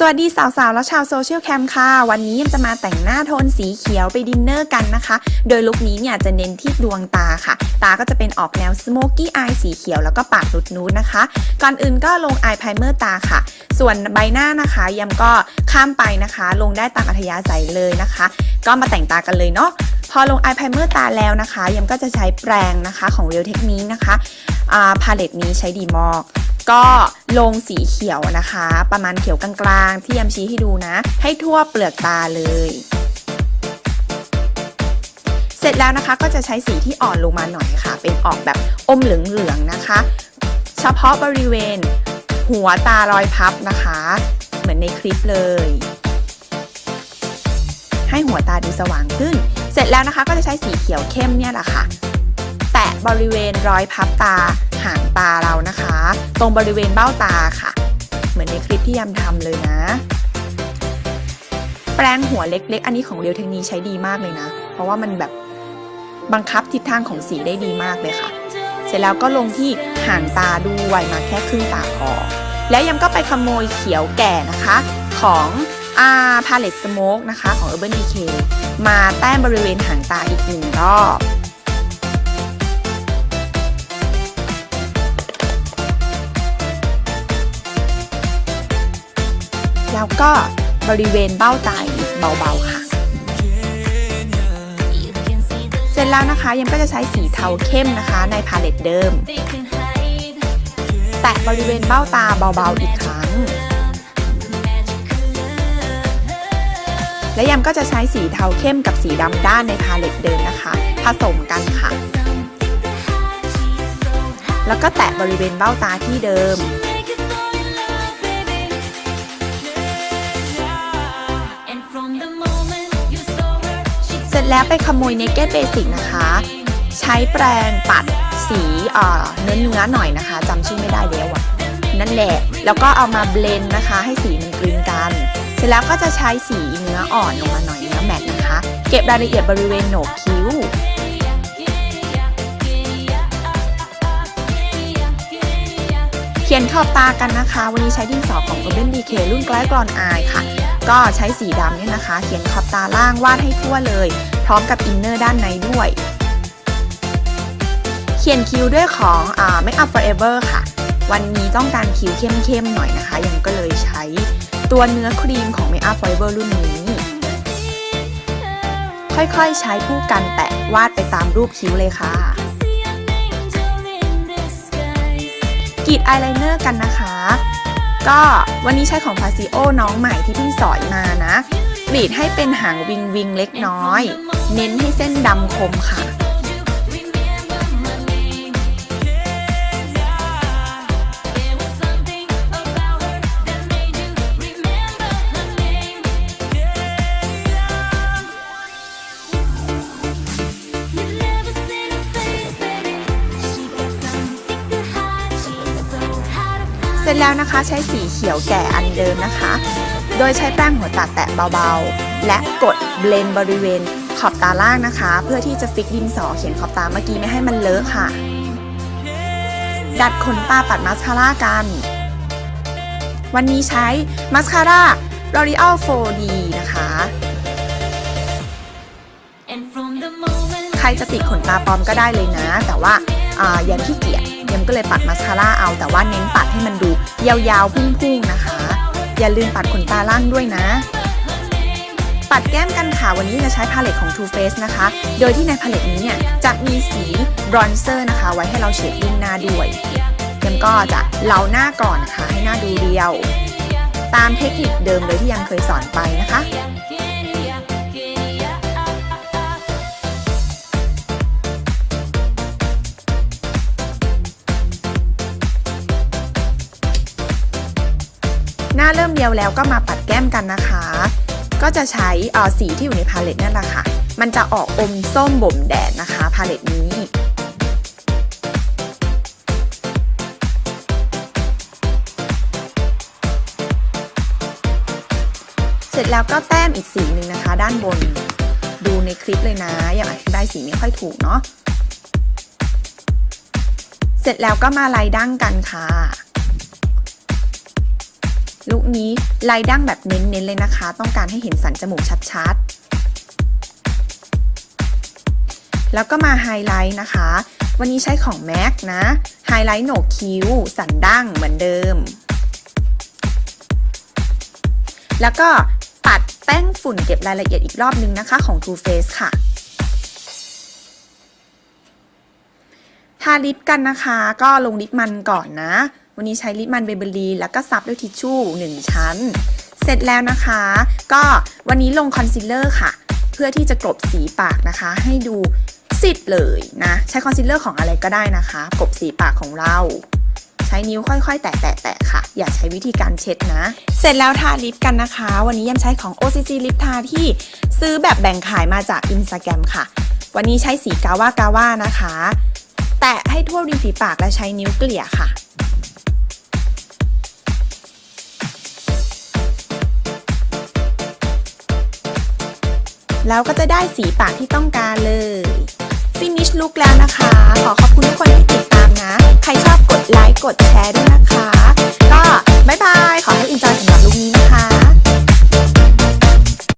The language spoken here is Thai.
สวัสดีสาวๆ และชาวโซเชียลแคมค่ะ วันนี้ยมจะมาแต่งหน้าโทนสีเขียวไปดินเนอร์กันนะคะ โดยลุคนี้เนี่ยจะเน้นที่ดวงตาค่ะ ตาก็จะเป็นออกแนวสโมกี้อายสีเขียวแล้วก็ปากนุดนูดนะคะ ก่อนอื่นก็ลงอายไพรเมอร์ตาค่ะ ส่วนใบหน้านะคะยมก็ข้ามไปนะคะ ลงได้ตามอัธยาศัยเลยนะคะ ก็มาแต่งตากันเลยเนาะพอลงอายไพรเมอร์ตาแล้วนะคะยมก็จะใช้แปรงนะคะของ Real Technique นะคะพาเลตนี้ใช้ดีมาก ก็ลงสีเขียวนะคะ ประมาณเขียวกลางๆ ที่ยำชี้ให้ดูนะ ให้ทั่วเปลือกตาเลย เสร็จแล้วนะคะก็จะใช้สีที่อ่อนลงมาหน่อยค่ะ เป็นออกแบบอมเหลืองๆนะคะ เฉพาะบริเวณ หัวตารอยพับนะคะ เหมือนในคลิปเลย ให้หัวตาดูสว่างขึ้น เสร็จแล้วนะคะก็จะใช้สีเขียวเข้มเนี่ยแหละค่ะ แตะบริเวณรอยพับตา หางตาเรานะคะ ตรงบริเวณเบ้าตาค่ะ เหมือนในคลิปที่ยำทำเลยนะ แปรงหัวเล็กๆ อันนี้ของเรียวเทคนีใช้ดีมากเลยนะ เพราะว่ามันแบบบังคับทิศทางของสีได้ดีมากเลยค่ะ เสร็จแล้วก็ลงที่หางตาด้วยมาแค่ครึ่งตาพอแล้วยำก็ไปขโมยเขียวแก่นะคะ ของอาพาเลตสโมกนะคะของ Urban Decay มาแต้มบริเวณหางตาอีกหนึ่งรอบ แล้วก็บริเวณเบ้าตาอีกเบาๆค่ะ เสร็จแล้วนะคะยังก็จะใช้สีเทาเข้มนะคะในพาเลตเดิม แตะบริเวณเบ้าตาเบาๆอีกครั้ง และยำก็จะใช้สีเทาเข้มกับสีดำด้านในพาเลตเดิมนะคะ ผสมกันค่ะ แล้วก็แตะบริเวณเบ้าตาที่เดิม แล้วไปขโมย Naked Basic นะคะ ใช้แปรงปัดสีเนื้อเนื้อหน่อยนะคะจำชื่อไม่ได้แล้วอะนั่นแหละ แล้วก็เอามาเบลนนะคะ ให้สีมันกลืนกัน เสร็จแล้วก็จะใช้สีเนื้ออ่อนลงมาหน่อยเนื้อแมตต์นะคะ เก็บรายละเอียดบริเวณโหนกคิ้วเขียนขอบตากันนะคะ วันนี้ใช้ดินสอของ Urban Decay รุ่นใกล้กรอนอายค่ะ ก็ใช้สีดำเนี่ยนะคะ เขียนขอบตาล่างวาดให้ทั่วเลย พร้อมกับอินเนอร์ด้านในด้วย เขียนคิ้วด้วยของอ่า Make Up Forever ค่ะ วันนี้ต้องการคิ้วเข้มๆหน่อยนะคะ ยังก็เลยใช้ตัวเนื้อครีมของ Make Up Forever รุ่นนี้ ค่อยๆใช้ผู้กันแตะวาดไปตามรูปคิ้วเลยค่ะกรีดอายไลเนอร์กันนะคะ ก็วันนี้ใช้ของ f a ซิโอน้องใหม่ที่เพิ่งสอยมานะกรีดให้เป็นหางวิงวิงเล็กน้อย เน้นให้เส้นดำคมค่ะ เสร็จแล้วนะคะใช้สีเขียวแก่อันเดิมนะคะ โดยใช้แป้งหัวตัดแตะเบาๆ และกดเบลนบริเวณ ขอบตาล่างนะคะ เพื่อที่จะฟิกดินสอเขียนขอบตาเมื่อกี้ไม่ให้มันเลอะค่ะ ดัดขนตาปัดมาสคาร่ากัน วันนี้ใช้มาสคาร่า L'Oreal 4D นะคะ ใครจะติดขนตาปลอมก็ได้เลยนะ แต่ว่าอย่าขี้เกียจยมก็เลยปัดมาสคาร่าเอา แต่ว่าเน้นปัดให้มันดูยาวๆพุ่งๆนะคะ อย่าลืมปัดขนตาล่างด้วยนะ ปัดแก้มกันค่ะ วันนี้จะใช้พาเลตของ Too Faced นะคะ โดยที่ในพาเลตนี้เนี่ยจะมีสีบรอนเซอร์นะคะ ไว้ให้เราเชดดิ้งหน้าด้วยยมก็จะเลาหน้าก่อนค่ะ ให้หน้าดูเรียว ตามเทคนิคเดิมเลยที่ยังเคยสอนไปนะคะหน้าเริ่มเรียวแล้วก็มาปัดแก้มกันนะคะ ก็จะใช้สีที่อยู่ในพาเลตนั่นแหละค่ะ มันจะออกอมส้มบ่มแดดนะคะพาเลตนี้เสร็จแล้วก็แต้มอีกสีหนึ่งนะคะ ด้านบนดูในคลิปเลยนะยังอธิบายสีไม่ค่อยถูกเนาะเสร็จแล้วก็มาไล่ดั้งกันค่ะ ลุคนี้ลายดั้งแบบเน้นๆเลยนะคะ ต้องการให้เห็นสันจมูกชัดๆ แล้วก็มาไฮไลท์นะคะ วันนี้ใช้ของ MAC นะ ไฮไลท์โหนกคิ้ว สันดั้งเหมือนเดิม แล้วก็ปัดแป้งฝุ่นเก็บรายละเอียดอีกรอบนึงนะคะของ Too Faced ค่ะทาลิปกันนะคะ ก็ลงลิปมันก่อนนะ วันนี้ใช้ลิปมันเบเบอรีแล้วก็ซับด้วยทิชชู่ 1 ชั้น เสร็จแล้วนะคะ ก็วันนี้ลงคอนซีลเลอร์ค่ะ เพื่อที่จะกลบสีปากนะคะ ให้ดูซิดเลยนะ ใช้คอนซีลเลอร์ของอะไรก็ได้นะคะ กลบสีปากของเราใช้นิ้วค่อยๆ แตะๆค่ะ อย่าใช้วิธีการเช็ดนะ เสร็จแล้วทาลิปกันนะคะ วันนี้ยังใช้ของ OCC ลิปทาที่ซื้อแบบแบ่งขายมาจาก Instagram ค่ะ วันนี้ใช้สีกาว่ากาว่านะคะ แตะให้ทั่วริมฝีปากและใช้นิ้วเกลี่ยค่ะ แล้วก็จะได้สีปากที่ต้องการเลยฟินิชลุกแล้วนะคะ ขอขอบคุณทุกคนที่ติดตามนะ ใครชอบกดไลค์กดแชร์ด้วยนะคะ ก็บ๊ายบาย ขอให้อินจอยสำหรับลุกนี้นะคะ